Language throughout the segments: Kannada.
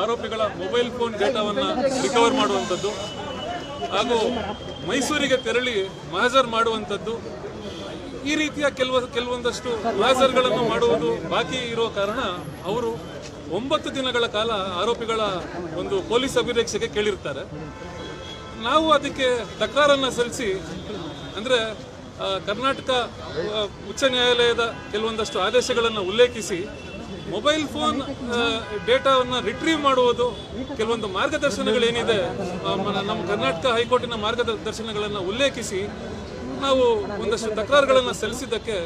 ಆರೋಪಿಗಳ ಮೊಬೈಲ್ ಫೋನ್ ಡೇಟಾವನ್ನು ರಿಕವರ್ ಮಾಡುವಂಥದ್ದು ಹಾಗೂ ಮೈಸೂರಿಗೆ ತೆರಳಿ ಮಹಜರ್ ಮಾಡುವಂಥದ್ದು ಈ ರೀತಿಯ ಕೆಲವ, ಕೆಲವೊಂದಷ್ಟು ಮಹಜರ್ಗಳನ್ನು ಮಾಡುವುದು ಬಾಕಿ ಇರೋ ಕಾರಣ ಅವರು ಒಂಬತ್ತು ದಿನಗಳ ಕಾಲ ಆರೋಪಿಗಳ ಒಂದು ಪೊಲೀಸ್ ಅಭಿರಕ್ಷೆಗೆ ಕೇಳಿರ್ತಾರೆ. ನಾವು ಅದಕ್ಕೆ ತಕರಾರನ್ನು ಸಲ್ಲಿಸಿ, ಅಂದರೆ ಕರ್ನಾಟಕ ಉಚ್ಚ ನ್ಯಾಯಾಲಯದ ಕೆಲವೊಂದಷ್ಟು ಆದೇಶಗಳನ್ನು ಉಲ್ಲೇಖಿಸಿ ಮೊಬೈಲ್ ಫೋನ್ ಡೇಟಾವನ್ನು ರಿಟ್ರೀವ್ ಮಾಡುವುದು ಕೆಲವೊಂದು ಮಾರ್ಗದರ್ಶನಗಳೇನಿದೆ ನಮ್ಮ ಕರ್ನಾಟಕ ಹೈಕೋರ್ಟಿನ ಮಾರ್ಗದರ್ಶನಗಳನ್ನು ಉಲ್ಲೇಖಿಸಿ ನಾವು ಒಂದಷ್ಟು ತಕರಾರುಗಳನ್ನು ಸಲ್ಲಿಸಿದ್ದಕ್ಕೆ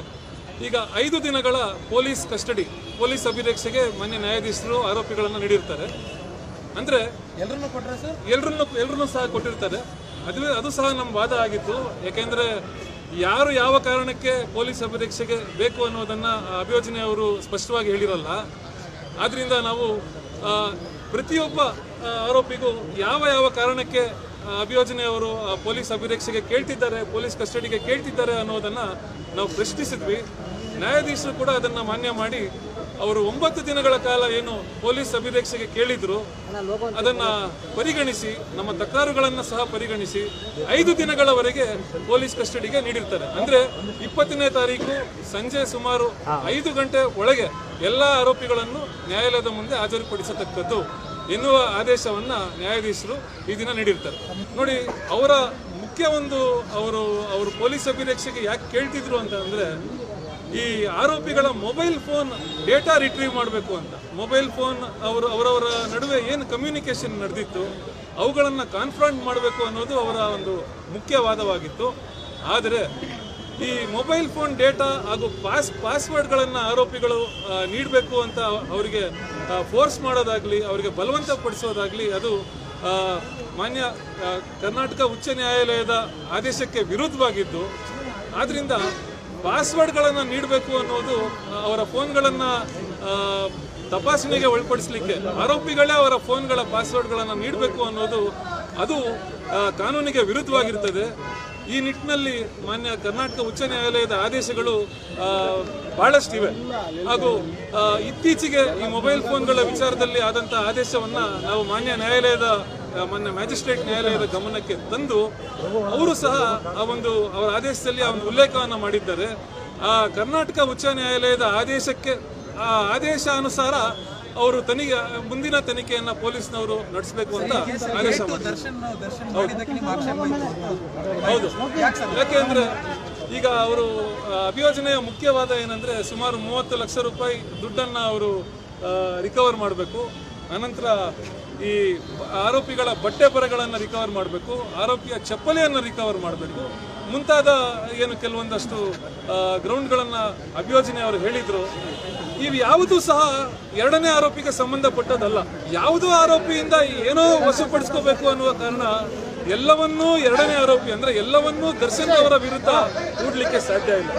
ಈಗ ಐದು ದಿನಗಳ ಪೊಲೀಸ್ ಕಸ್ಟಡಿ ಪೊಲೀಸ್ ಅಭಿರಕ್ಷೆಗೆ ಮಾನ್ಯ ನ್ಯಾಯಾಧೀಶರು ಆರೋಪಿಗಳನ್ನು ನೀಡಿರ್ತಾರೆ. ಅಂದ್ರೆ ಎಲ್ಲರನ್ನು ಕೊಟ್ಟರೆ ಸರ್? ಎಲ್ಲರನ್ನೂ ಸಹ ಕೊಟ್ಟಿರ್ತಾರೆ. ಅದುವೇ ಅದು ಸಹ ನಮ್ಮ ವಾದ ಆಗಿತ್ತು. ಯಾಕೆಂದ್ರೆ ಯಾರು ಯಾವ ಕಾರಣಕ್ಕೆ ಪೊಲೀಸ್ ಅಭಿರಕ್ಷೆಗೆ ಬೇಕು ಅನ್ನೋದನ್ನು ಅಭಿಯೋಜನೆ ಅವರು ಸ್ಪಷ್ಟವಾಗಿ ಹೇಳಿರಲ್ಲ. ಆದ್ದರಿಂದ ನಾವು ಪ್ರತಿಯೊಬ್ಬ ಆರೋಪಿಗೂ ಯಾವ ಯಾವ ಕಾರಣಕ್ಕೆ ಅಭಿಯೋಜನೆಯವರು ಪೊಲೀಸ್ ಅಭಿರಕ್ಷೆಗೆ ಕೇಳ್ತಿದ್ದಾರೆ, ಪೊಲೀಸ್ ಕಸ್ಟಡಿಗೆ ಕೇಳ್ತಿದ್ದಾರೆ ಅನ್ನೋದನ್ನು ನಾವು ಪ್ರಶ್ನಿಸಿದ್ವಿ. ನ್ಯಾಯಾಧೀಶರು ಕೂಡ ಅದನ್ನು ಮಾನ್ಯ ಮಾಡಿ ಅವರು ಒಂಬತ್ತು ದಿನಗಳ ಕಾಲ ಏನು ಪೊಲೀಸ್ ಅಭಿರೇಕ್ಷೆಗೆ ಕೇಳಿದ್ರು. ಅದನ್ನ ಪರಿಗಣಿಸಿ ನಮ್ಮ ತಕರಾರುಗಳನ್ನ ಸಹ ಪರಿಗಣಿಸಿ ಐದು ದಿನಗಳವರೆಗೆ ಪೊಲೀಸ್ ಕಸ್ಟಡಿಗೆ ನೀಡಿರ್ತಾರೆ. ಅಂದ್ರೆ ಇಪ್ಪತ್ತನೇ ತಾರೀಕು ಸಂಜೆ ಸುಮಾರು ಐದು ಗಂಟೆ ಒಳಗೆ ಎಲ್ಲ ಆರೋಪಿಗಳನ್ನು ನ್ಯಾಯಾಲಯದ ಮುಂದೆ ಹಾಜರುಪಡಿಸತಕ್ಕದ್ದು ಎನ್ನುವ ಆದೇಶವನ್ನ ನ್ಯಾಯಾಧೀಶರು ಈ ದಿನ ನೀಡಿರ್ತಾರೆ. ನೋಡಿ ಅವರ ಮುಖ್ಯ ಒಂದು ಅವರು ಅವರು ಪೊಲೀಸ್ ಅಭಿರಕ್ಷೆಗೆ ಯಾಕೆ ಕೇಳ್ತಿದ್ರು ಅಂತ ಅಂದ್ರೆ ಈ ಆರೋಪಿಗಳ ಮೊಬೈಲ್ ಫೋನ್ ಡೇಟಾ ರಿಟ್ರೀವ್ ಮಾಡಬೇಕು ಅಂತ. ಮೊಬೈಲ್ ಫೋನ್ ಅವರು ಅವರವರ ನಡುವೆ ಏನು ಕಮ್ಯುನಿಕೇಷನ್ ನಡೆದಿತ್ತು, ಅವುಗಳನ್ನು ಕಾನ್ಫ್ರಂಟ್ ಮಾಡಬೇಕು ಅನ್ನೋದು ಅವರ ಒಂದು ಮುಖ್ಯವಾದವಾಗಿತ್ತು. ಆದರೆ ಈ ಮೊಬೈಲ್ ಫೋನ್ ಡೇಟಾ ಹಾಗೂ ಪಾಸ್, ಪಾಸ್ವರ್ಡ್ಗಳನ್ನು ಆರೋಪಿಗಳು ನೀಡಬೇಕು ಅಂತ ಅವರಿಗೆ ಫೋರ್ಸ್ ಮಾಡೋದಾಗಲಿ, ಅವರಿಗೆ ಬಲವಂತಪಡಿಸೋದಾಗ್ಲಿ ಅದು ಮಾನ್ಯ ಕರ್ನಾಟಕ ಉಚ್ಚ ನ್ಯಾಯಾಲಯದ ಆದೇಶಕ್ಕೆ ವಿರುದ್ಧವಾಗಿದ್ದು. ಆದ್ರಿಂದ ಪಾಸ್ವರ್ಡ್ಗಳನ್ನು ನೀಡಬೇಕು ಅನ್ನೋದು ಅವರ ಫೋನ್ಗಳನ್ನು ತಪಾಸಣೆಗೆ ಒಳಪಡಿಸಲಿಕ್ಕೆ ಆರೋಪಿಗಳೇ ಅವರ ಫೋನ್ಗಳ ಪಾಸ್ವರ್ಡ್ಗಳನ್ನು ನೀಡಬೇಕು ಅನ್ನೋದು, ಅದು ಕಾನೂನಿಗೆ ವಿರುದ್ಧವಾಗಿರ್ತದೆ. ಈ ನಿಟ್ಟಿನಲ್ಲಿ ಮಾನ್ಯ ಕರ್ನಾಟಕ ಉಚ್ಚ ನ್ಯಾಯಾಲಯದ ಆದೇಶಗಳು ಬಹಳಷ್ಟಿವೆ. ಹಾಗೂ ಇತ್ತೀಚೆಗೆ ಈ ಮೊಬೈಲ್ ಫೋನ್ಗಳ ವಿಚಾರದಲ್ಲಿ ಆದಂಥ ಆದೇಶವನ್ನು ನಾವು ಮಾನ್ಯ ನ್ಯಾಯಾಲಯದ ಆ, ಮಾನ್ಯ ಮ್ಯಾಜಿಸ್ಟ್ರೇಟ್ ನ್ಯಾಯಾಲಯದ ಗಮನಕ್ಕೆ ತಂದು ಅವರು ಸಹ ಆ ಒಂದು ಅವರ ಆದೇಶದಲ್ಲಿ ಆ ಒಂದು ಉಲ್ಲೇಖವನ್ನು ಮಾಡಿದ್ದಾರೆ. ಆ ಕರ್ನಾಟಕ ಉಚ್ಚ ನ್ಯಾಯಾಲಯದ ಆದೇಶಕ್ಕೆ ಆ ಆದೇಶ ಅನುಸಾರ ಅವರು ತನಿಖೆ ಮುಂದಿನ ತನಿಖೆಯನ್ನ ಪೊಲೀಸ್ನವರು ನಡೆಸಬೇಕು ಅಂತ ಆದೇಶ ಹೌದು. ಯಾಕೆಂದ್ರೆ ಈಗ ಅವರು ಅಭಿಯೋಜನೆಯ ಮುಖ್ಯವಾದ ಏನಂದ್ರೆ ಸುಮಾರು ಮೂವತ್ತು ಲಕ್ಷ ರೂಪಾಯಿ ದುಡ್ಡನ್ನ ಅವರು ರಿಕವರ್ ಮಾಡಬೇಕು. ಅನಂತರ ಈ ಆರೋಪಿಗಳ ಬಟ್ಟೆ ಬರಗಳನ್ನು ರಿಕವರ್ ಮಾಡಬೇಕು, ಆರೋಪಿಯ ಚಪ್ಪಲಿಯನ್ನು ರಿಕವರ್ ಮಾಡಬೇಕು. ಮುಂತಾದ ಏನು ಕೆಲವೊಂದಷ್ಟು ಗ್ರೌಂಡ್ಗಳನ್ನು ಅಭಿಯೋಜನೆ ಅವರು ಹೇಳಿದರು. ಇವು ಯಾವುದೂ ಸಹ ಎರಡನೇ ಆರೋಪಿಗೆ ಸಂಬಂಧಪಟ್ಟದಲ್ಲ ಯಾವುದೋ ಆರೋಪಿಯಿಂದ ಏನೋ ವಶಪಡಿಸ್ಕೋಬೇಕು ಅನ್ನುವ ಕಾರಣ ಎಲ್ಲವನ್ನೂ ಎರಡನೇ ಆರೋಪಿ ಅಂದರೆ ಎಲ್ಲವನ್ನೂ ದರ್ಶನ್ ಅವರ ವಿರುದ್ಧ ಕೂಡಲಿಕ್ಕೆ ಸಾಧ್ಯ ಇಲ್ಲ.